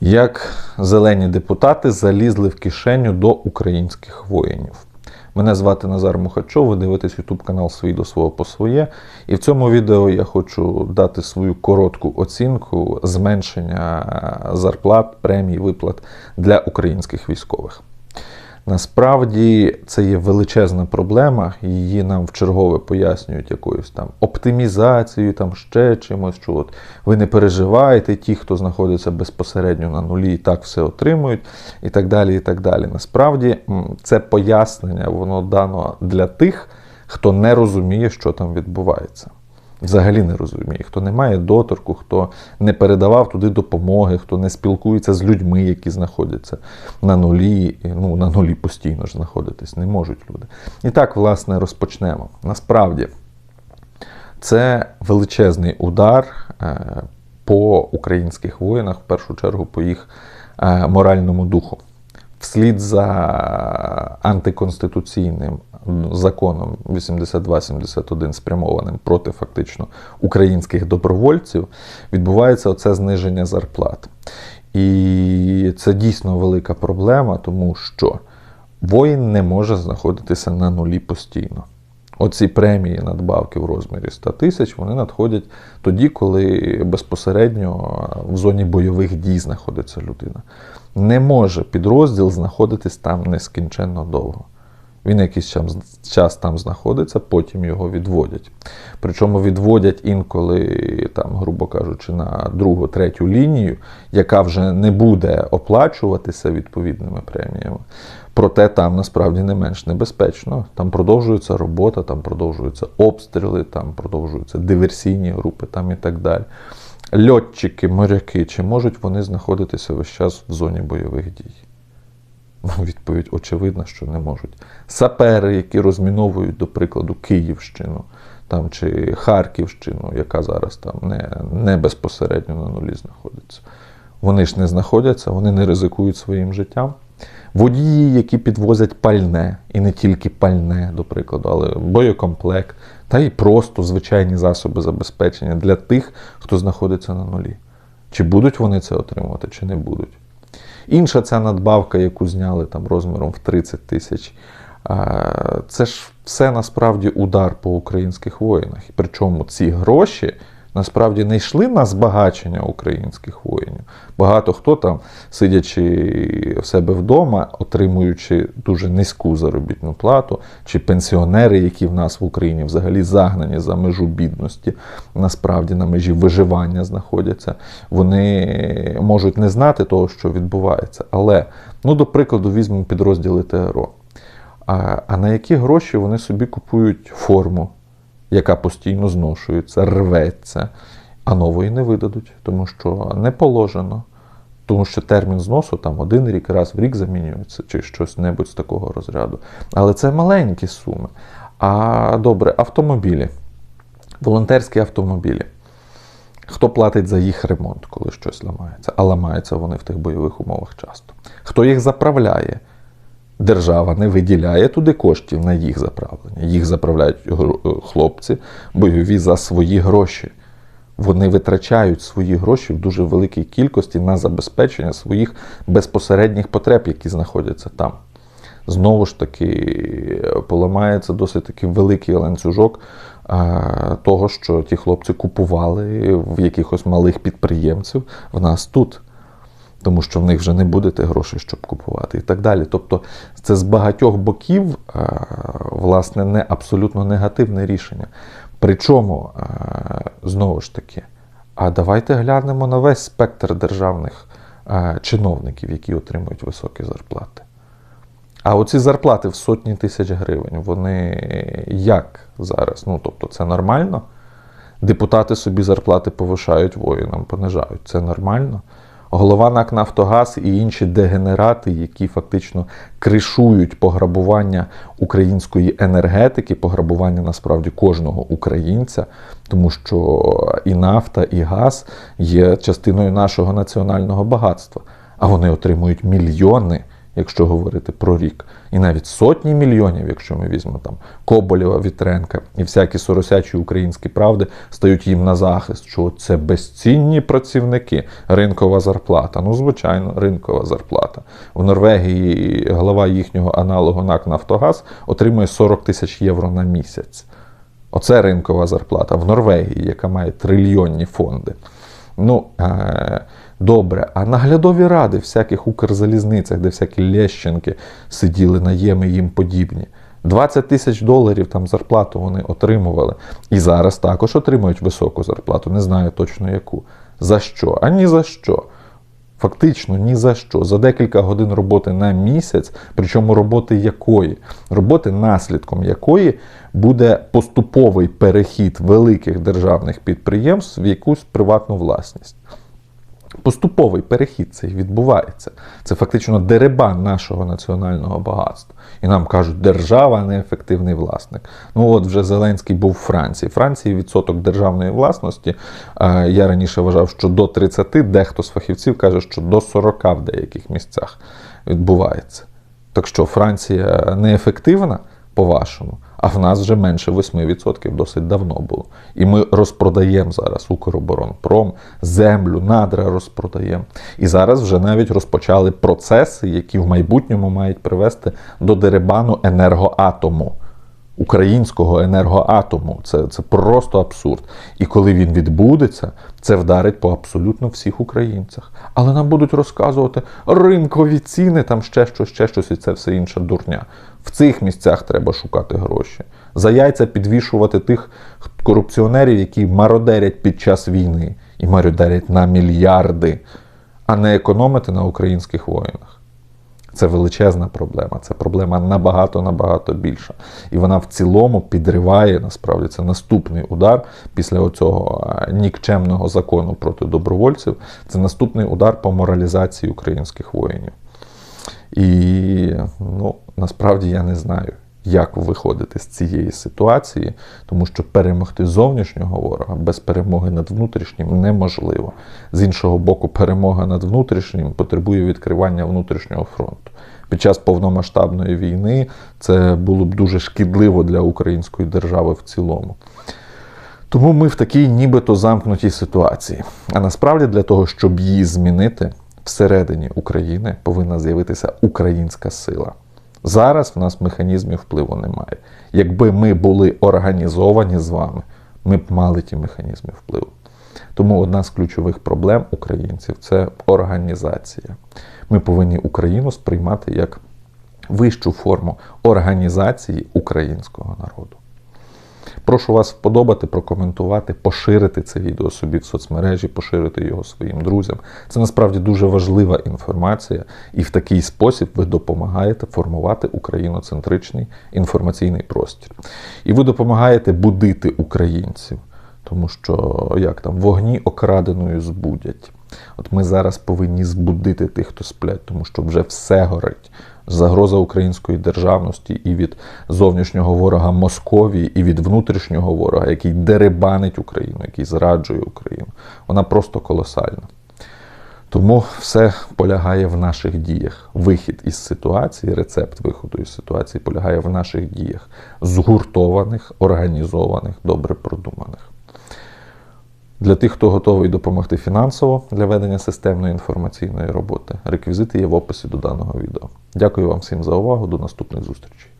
Як зелені депутати залізли в кишеню до українських воїнів. Мене звати Назар Мухачов, ви дивитесь YouTube канал Свій до свого по своє. І в цьому відео я хочу дати свою коротку оцінку зменшення зарплат, премій, виплат для українських військових. Насправді це є величезна проблема, її нам в чергове пояснюють якоюсь там оптимізацією, там ще чимось, що от ви не переживаєте, ті, хто знаходиться безпосередньо на нулі, і так все отримують, і так далі. і так далі. Насправді це пояснення, воно дано для тих, хто не розуміє, що там відбувається. Взагалі не розуміє, хто не має доторку, хто не передавав туди допомоги, хто не спілкується з людьми, які знаходяться на нулі, ну на нулі постійно ж знаходитись, не можуть люди. І так, власне, розпочнемо. Насправді, це величезний удар е, по українських воїнах, в першу чергу по їх е, моральному духу. Вслід за антиконституційним законом 82-71 спрямованим проти фактично українських добровольців, відбувається оце зниження зарплат. І це дійсно велика проблема, тому що воїн не може знаходитися на нулі постійно. Оці премії надбавки в розмірі 100 тисяч вони надходять тоді, коли безпосередньо в зоні бойових дій знаходиться людина. Не може підрозділ знаходитись там нескінченно довго. Він якийсь час там знаходиться, потім його відводять. Причому відводять інколи, там, грубо кажучи, на другу, третю лінію, яка вже не буде оплачуватися відповідними преміями. Проте там насправді не менш небезпечно. Там продовжується робота, там продовжуються обстріли, там продовжуються диверсійні групи там і так далі. Льотчики, моряки, чи можуть вони знаходитися весь час в зоні бойових дій? Ну, відповідь очевидна, що не можуть. Сапери, які розміновують, до прикладу, Київщину там, чи Харківщину, яка зараз там не, не безпосередньо на нулі знаходиться. Вони ж не знаходяться, вони не ризикують своїм життям. Водії, які підвозять пальне, і не тільки пальне, до прикладу, але боєкомплект, та й просто звичайні засоби забезпечення для тих, хто знаходиться на нулі. Чи будуть вони це отримувати, чи не будуть. Інша ця надбавка, яку зняли там розміром в 30 тисяч, це ж все насправді удар по українських воїнах. Причому ці гроші насправді не йшли на збагачення українських воїнів. Багато хто там, сидячи в себе вдома, отримуючи дуже низьку заробітну плату, чи пенсіонери, які в нас в Україні взагалі загнані за межу бідності, насправді на межі виживання знаходяться, вони можуть не знати того, що відбувається. Але, ну, до прикладу, візьмемо підрозділи ТРО. А, а на які гроші вони собі купують форму? Яка постійно зношується, рветься, а нової не видадуть, тому що не положено. Тому що термін зносу там один рік, раз в рік замінюється, чи щось небудь з такого розряду. Але це маленькі суми. А добре, автомобілі, волонтерські автомобілі. Хто платить за їх ремонт, коли щось ламається? А ламаються вони в тих бойових умовах часто. Хто їх заправляє? Держава не виділяє туди коштів на їх заправлення. Їх заправляють хлопці бойові за свої гроші. Вони витрачають свої гроші в дуже великій кількості на забезпечення своїх безпосередніх потреб, які знаходяться там. Знову ж таки, поламається досить таки великий ланцюжок того, що ті хлопці купували в якихось малих підприємців в нас тут тому що в них вже не буде тих грошей, щоб купувати, і так далі. Тобто це з багатьох боків, е, власне, не абсолютно негативне рішення. Причому, е, знову ж таки, а давайте глянемо на весь спектр державних е, чиновників, які отримують високі зарплати. А оці зарплати в сотні тисяч гривень, вони як зараз? Ну, тобто, це нормально? Депутати собі зарплати повишають воїнам, понижають. Це нормально голова НАК Нафтогаз і інші дегенерати, які фактично кришують пограбування української енергетики, пограбування насправді кожного українця, тому що і нафта, і газ є частиною нашого національного багатства. А вони отримують мільйони, якщо говорити про рік, і навіть сотні мільйонів, якщо ми візьмемо там Коболєва, Вітренка і всякі соросячі українські правди стають їм на захист, що це безцінні працівники, ринкова зарплата. Ну, звичайно, ринкова зарплата. В Норвегії голова їхнього аналогу НАК Нафтогаз отримує 40 тисяч євро на місяць. Оце ринкова зарплата в Норвегії, яка має трильйонні фонди. Ну, е- добре, а наглядові ради всяких укрзалізницях, де всякі Лещенки сиділи наєми їм подібні. 20 тисяч доларів там зарплату вони отримували. І зараз також отримують високу зарплату. Не знаю точно яку. За що? А ні за що. Фактично ні за що. За декілька годин роботи на місяць, причому роботи якої? Роботи, наслідком якої буде поступовий перехід великих державних підприємств в якусь приватну власність. Поступовий перехід цей відбувається. Це фактично деребан нашого національного багатства. І нам кажуть, держава неефективний власник. Ну от вже Зеленський був у Франції. Франції відсоток державної власності. е, Я раніше вважав, що до 30, дехто з фахівців каже, що до 40 в деяких місцях відбувається. Так що Франція неефективна, по-вашому, а в нас вже менше 8% досить давно було. І ми розпродаємо зараз Укроборонпром, землю, надра розпродаємо. І зараз вже навіть розпочали процеси, які в майбутньому мають привести до деребану енергоатому. Українського енергоатому. Це, це просто абсурд. І коли він відбудеться, це вдарить по абсолютно всіх українцях. Але нам будуть розказувати ринкові ціни, там ще щось, ще щось, і це все інша дурня. В цих місцях треба шукати гроші. За яйця підвішувати тих корупціонерів, які мародерять під час війни і мародерять на мільярди, а не економити на українських воїнах. Це величезна проблема. Це проблема набагато набагато більша. І вона в цілому підриває насправді це наступний удар після оцього е, нікчемного закону проти добровольців. Це наступний удар по моралізації українських воїнів. І ну, насправді я не знаю, як виходити з цієї ситуації, тому що перемогти зовнішнього ворога без перемоги над внутрішнім неможливо. З іншого боку, перемога над внутрішнім потребує відкривання внутрішнього фронту. Під час повномасштабної війни це було б дуже шкідливо для української держави в цілому. Тому ми в такій нібито замкнутій ситуації. А насправді для того, щоб її змінити, всередині України повинна з'явитися українська сила. Зараз в нас механізмів впливу немає. Якби ми були організовані з вами, ми б мали ті механізми впливу. Тому одна з ключових проблем українців це організація. Ми повинні Україну сприймати як вищу форму організації українського народу. Прошу вас вподобати, прокоментувати, поширити це відео собі в соцмережі, поширити його своїм друзям. Це насправді дуже важлива інформація, і в такий спосіб ви допомагаєте формувати україноцентричний інформаційний простір. І ви допомагаєте будити українців, тому що як там вогні окраденою збудять. От ми зараз повинні збудити тих, хто сплять, тому що вже все горить. Загроза української державності і від зовнішнього ворога Московії, і від внутрішнього ворога, який деребанить Україну, який зраджує Україну. Вона просто колосальна. Тому все полягає в наших діях. Вихід із ситуації, рецепт виходу із ситуації полягає в наших діях, згуртованих, організованих, добре продуманих. Для тих, хто готовий допомогти фінансово для ведення системної інформаційної роботи, реквізити є в описі до даного відео. Дякую вам всім за увагу. До наступних зустрічей.